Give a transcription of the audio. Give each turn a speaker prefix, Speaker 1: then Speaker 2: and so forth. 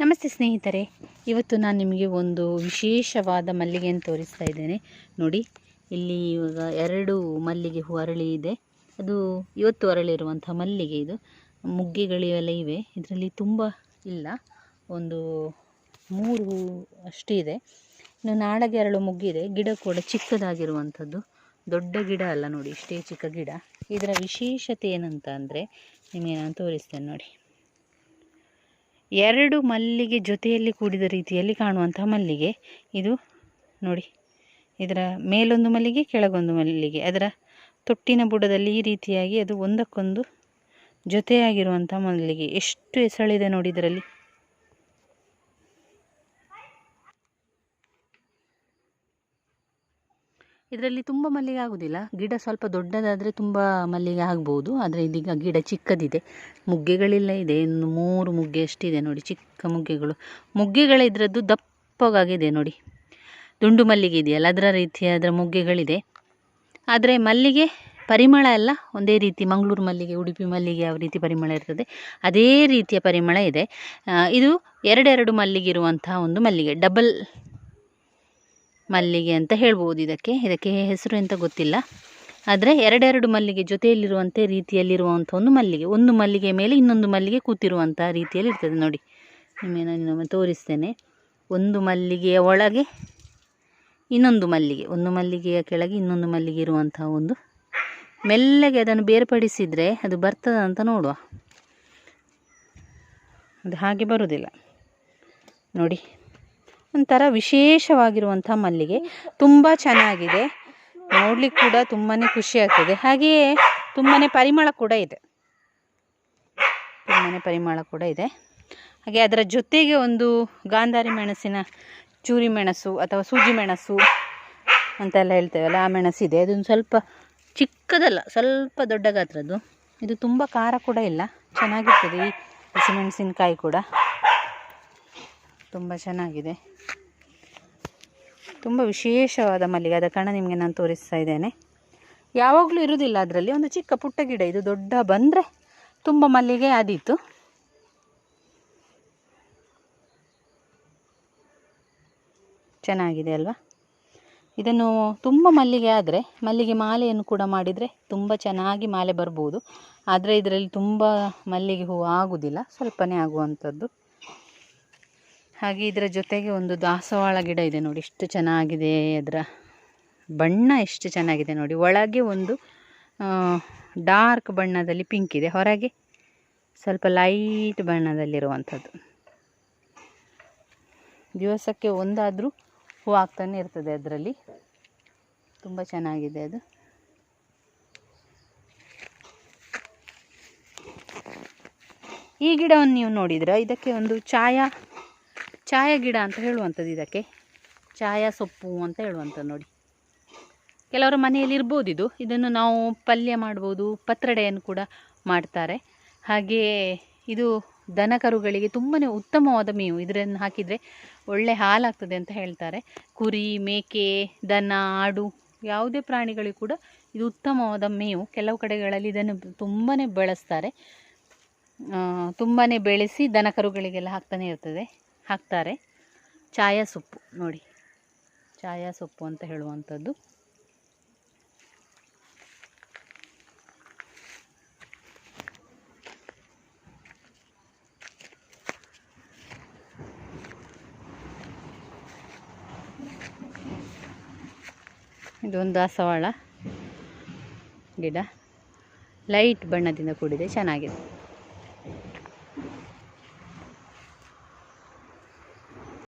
Speaker 1: ನಮಸ್ತೆ ಸ್ನೇಹಿತರೆ, ಇವತ್ತು ನಾನು ನಿಮಗೆ ಒಂದು ವಿಶೇಷವಾದ ಮಲ್ಲಿಗೆಯನ್ನು ತೋರಿಸ್ತಾ ಇದ್ದೇನೆ. ನೋಡಿ, ಇಲ್ಲಿ ಇವಾಗ ಎರಡು ಮಲ್ಲಿಗೆ ಹೂ ಅರಳಿ ಇದೆ. ಅದು ಇವತ್ತು ಅರಳಿರುವಂಥ ಮಲ್ಲಿಗೆ ಇದು. ಮುಗ್ಗೆಗಳಿವೆಲ್ಲ ಇವೆ. ಇದರಲ್ಲಿ ತುಂಬ ಇಲ್ಲ, ಒಂದು ಮೂರು ಹೂ ಅಷ್ಟು ಇದೆ. ಇನ್ನು ನಾಳೆಗೆ ಅರಳು ಮುಗ್ಗಿದೆ. ಗಿಡ ಕೂಡ ಚಿಕ್ಕದಾಗಿರುವಂಥದ್ದು. ದೊಡ್ಡ ಗಿಡ ಅಲ್ಲ ನೋಡಿ, ಇಷ್ಟೇ ಚಿಕ್ಕ ಗಿಡ. ಇದರ ವಿಶೇಷತೆ ಏನಂತ ಅಂದರೆ ನಿಮಗೆ ನಾನು ತೋರಿಸ್ತೇನೆ ನೋಡಿ. ಎರಡು ಮಲ್ಲಿಗೆ ಜೊತೆಯಲ್ಲಿ ಕೂಡಿದ ರೀತಿಯಲ್ಲಿ ಕಾಣುವಂತಹ ಮಲ್ಲಿಗೆ. ಇದು ನೋಡಿ, ಇದರ ಮೇಲೊಂದು ಮಲ್ಲಿಗೆ, ಕೆಳಗೊಂದು ಮಲ್ಲಿಗೆ. ಅದರ ತೊಟ್ಟಿನ ಬುಡದಲ್ಲಿ ಈ ರೀತಿಯಾಗಿ ಅದು ಒಂದಕ್ಕೊಂದು ಜೊತೆಯಾಗಿರುವಂಥ ಮಲ್ಲಿಗೆ. ಎಷ್ಟು ಎಸಳಿದೆ ನೋಡಿ ಇದರಲ್ಲಿ. ಇದರಲ್ಲಿ ತುಂಬ ಮಲ್ಲಿಗೆ ಆಗೋದಿಲ್ಲ. ಗಿಡ ಸ್ವಲ್ಪ ದೊಡ್ಡದಾದರೆ ತುಂಬ ಮಲ್ಲಿಗೆ ಆಗ್ಬೋದು. ಆದರೆ ಇದೀಗ ಗಿಡ ಚಿಕ್ಕದಿದೆ. ಮುಗ್ಗೆಗಳೆಲ್ಲ ಇದೆ. ಇನ್ನು ಮೂರು ಮುಗ್ಗೆ ಅಷ್ಟಿದೆ ನೋಡಿ, ಚಿಕ್ಕ ಮುಗ್ಗೆಗಳು. ಮುಗ್ಗೆಗಳ ಇದರದ್ದು ದಪ್ಪಗಾಗಿದೆ ನೋಡಿ. ದುಂಡು ಮಲ್ಲಿಗೆ ಇದೆಯಲ್ಲ, ಅದರ ರೀತಿಯಾದ ಮುಗ್ಗೆಗಳಿದೆ. ಆದರೆ ಮಲ್ಲಿಗೆ ಪರಿಮಳ ಎಲ್ಲ ಒಂದೇ ರೀತಿ ಮಂಗಳೂರು ಮಲ್ಲಿಗೆ, ಉಡುಪಿ ಮಲ್ಲಿಗೆ ಯಾವ ರೀತಿ ಪರಿಮಳ ಇರ್ತದೆ, ಅದೇ ರೀತಿಯ ಪರಿಮಳ ಇದೆ. ಇದು ಎರಡೆರಡು ಮಲ್ಲಿಗೆ ಇರುವಂತಹ ಒಂದು ಮಲ್ಲಿಗೆ. ಡಬಲ್ ಮಲ್ಲಿಗೆ ಅಂತ ಹೇಳ್ಬೋದು ಇದಕ್ಕೆ. ಇದಕ್ಕೆ ಹೆಸರು ಎಂತ ಗೊತ್ತಿಲ್ಲ. ಆದರೆ ಎರಡೆರಡು ಮಲ್ಲಿಗೆ ಜೊತೆಯಲ್ಲಿರುವಂಥ ರೀತಿಯಲ್ಲಿರುವಂಥ ಒಂದು ಮಲ್ಲಿಗೆ. ಒಂದು ಮಲ್ಲಿಗೆ ಮೇಲೆ ಇನ್ನೊಂದು ಮಲ್ಲಿಗೆ ಕೂತಿರುವಂಥ ರೀತಿಯಲ್ಲಿ ಇರ್ತದೆ ನೋಡಿ. ನಿಮಗೆ ನಾನು ತೋರಿಸ್ತೇನೆ. ಒಂದು ಮಲ್ಲಿಗೆಯ ಒಳಗೆ ಇನ್ನೊಂದು ಮಲ್ಲಿಗೆ. ಒಂದು ಮಲ್ಲಿಗೆಯ ಕೆಳಗೆ ಇನ್ನೊಂದು ಮಲ್ಲಿಗೆ ಇರುವಂಥ ಒಂದು ಮೆಲ್ಲಗೆ ಅದನ್ನು ಬೇರ್ಪಡಿಸಿದರೆ ಅದು ಬರ್ತದ ಅಂತ ನೋಡುವ. ಅದು ಹಾಗೆ ಬರುವುದಿಲ್ಲ. ನೋಡಿ. ಒಂಥರ ವಿಶೇಷವಾಗಿರುವಂಥ ಮಲ್ಲಿಗೆ. ತುಂಬ ಚೆನ್ನಾಗಿದೆ. ನೋಡ್ಲಿಕ್ಕೆ ಕೂಡ ತುಂಬಾ ಖುಷಿ ಆಗ್ತದೆ. ಹಾಗೆಯೇ ತುಂಬಾ ಪರಿಮಳ ಕೂಡ ಇದೆ. ತುಂಬಾ ಪರಿಮಳ ಕೂಡ ಇದೆ. ಹಾಗೆ ಅದರ ಜೊತೆಗೆ ಒಂದು ಗಾಂಧಾರಿ ಮೆಣಸಿನ ಚೂರಿ ಮೆಣಸು ಅಥವಾ ಸೂಜಿ ಮೆಣಸು ಅಂತೆಲ್ಲ ಹೇಳ್ತೇವಲ್ಲ, ಆ ಮೆಣಸಿದೆ ಅದೊಂದು ಸ್ವಲ್ಪ ಚಿಕ್ಕದಲ್ಲ, ಸ್ವಲ್ಪ ದೊಡ್ಡ ಗಾತ್ರದ್ದು. ಇದು ತುಂಬ ಖಾರ ಕೂಡ ಇಲ್ಲ. ಚೆನ್ನಾಗಿರ್ತದೆ ಈ ಹಸಿಮೆಣಸಿನಕಾಯಿ ಕೂಡ. ತುಂಬ ಚೆನ್ನಾಗಿದೆ. ತುಂಬ ವಿಶೇಷವಾದ ಮಲ್ಲಿಗೆ. ಅದ ಕಾರಣ ನಿಮಗೆ ನಾನು ತೋರಿಸ್ತಾ ಇದ್ದೇನೆ. ಯಾವಾಗಲೂ ಇರುವುದಿಲ್ಲ ಅದರಲ್ಲಿ. ಒಂದು ಚಿಕ್ಕ ಪುಟ್ಟ ಗಿಡ, ಇದು ದೊಡ್ಡ ಬಂದರೆ ತುಂಬ ಮಲ್ಲಿಗೆ ಆದೀತು ಚೆನ್ನಾಗಿದೆ ಅಲ್ವಾ? ಇದನ್ನು ತುಂಬ ಮಲ್ಲಿಗೆ ಆದರೆ, ಮಲ್ಲಿಗೆ ಮಾಲೆಯನ್ನು ಕೂಡ ಮಾಡಿದರೆ ತುಂಬ ಚೆನ್ನಾಗಿ ಮಾಲೆ ಬರ್ಬೋದು. ಆದರೆ ಇದರಲ್ಲಿ ತುಂಬ ಮಲ್ಲಿಗೆ ಹೂವು ಆಗುವುದಿಲ್ಲ ಸ್ವಲ್ಪನೇ ಆಗುವಂಥದ್ದು ಹಾಗೆ ಇದರ ಜೊತೆಗೆ ಒಂದು ದಾಸವಾಳ ಗಿಡ ಇದೆ ನೋಡಿ. ಎಷ್ಟು ಚೆನ್ನಾಗಿದೆ ಅದರ ಬಣ್ಣ ಎಷ್ಟು ಚೆನ್ನಾಗಿದೆ ನೋಡಿ. ಒಳಗೆ ಒಂದು ಡಾರ್ಕ್ ಬಣ್ಣದಲ್ಲಿ ಪಿಂಕ್ ಇದೆ. ಹೊರಗೆ ಸ್ವಲ್ಪ ಲೈಟ್ ಬಣ್ಣದಲ್ಲಿರುವಂಥದ್ದು. ದಿವಸಕ್ಕೆ ಒಂದಾದರೂ ಹೂ ಆಗ್ತಾನೆ ಇರ್ತದೆ ಅದರಲ್ಲಿ. ತುಂಬ ಚೆನ್ನಾಗಿದೆ ಅದು. ಈ ಗಿಡವನ್ನು ನೀವು ನೋಡಿದ್ರೆ? ಇದಕ್ಕೆ ಒಂದು ಛಾಯಾ ಛಾಯಾ ಗಿಡ ಅಂತ ಹೇಳುವಂಥದ್ದು ಇದಕ್ಕೆ. ಛಾಯಾ ಸೊಪ್ಪು ಅಂತ ಹೇಳುವಂಥದ್ದು ನೋಡಿ. ಕೆಲವರ ಮನೆಯಲ್ಲಿ ಇರ್ಬೋದು ಇದು. ಇದನ್ನು ನಾವು ಪಲ್ಯ ಮಾಡ್ಬೋದು, ಪತ್ರಡೆಯನ್ನು ಕೂಡ ಮಾಡ್ತಾರೆ. ಹಾಗೆಯೇ ಇದು ದನ ಕರುಗಳಿಗೆ ತುಂಬಾ ಉತ್ತಮವಾದ ಮೇವು. ಇದರನ್ನು ಹಾಕಿದರೆ ಒಳ್ಳೆ ಹಾಲಾಗ್ತದೆ ಅಂತ ಹೇಳ್ತಾರೆ. ಕುರಿ, ಮೇಕೆ, ದನ, ಆಡು ಯಾವುದೇ ಪ್ರಾಣಿಗಳಿಗೂ ಕೂಡ ಇದು ಉತ್ತಮವಾದ ಮೇವು. ಕೆಲವು ಕಡೆಗಳಲ್ಲಿ ಇದನ್ನು ತುಂಬಾ ಬಳಸ್ತಾರೆ. ತುಂಬಾ ಬೆಳೆಸಿ ದನ ಕರುಗಳಿಗೆಲ್ಲ ಹಾಕ್ತಾನೆ ಇರ್ತದೆ. ಹಾಕ್ತಾರೆ. ಛಾಯಾ ಸೊಪ್ಪು ನೋಡಿ. ಛಾಯಾ ಸೊಪ್ಪು ಅಂತ ಹೇಳುವಂಥದ್ದು. ಇದೊಂದು ದಾಸವಾಳ ಗಿಡ. ಲೈಟ್ ಬಣ್ಣದಿಂದ ಕೂಡಿದೆ, ಚೆನ್ನಾಗಿದೆ.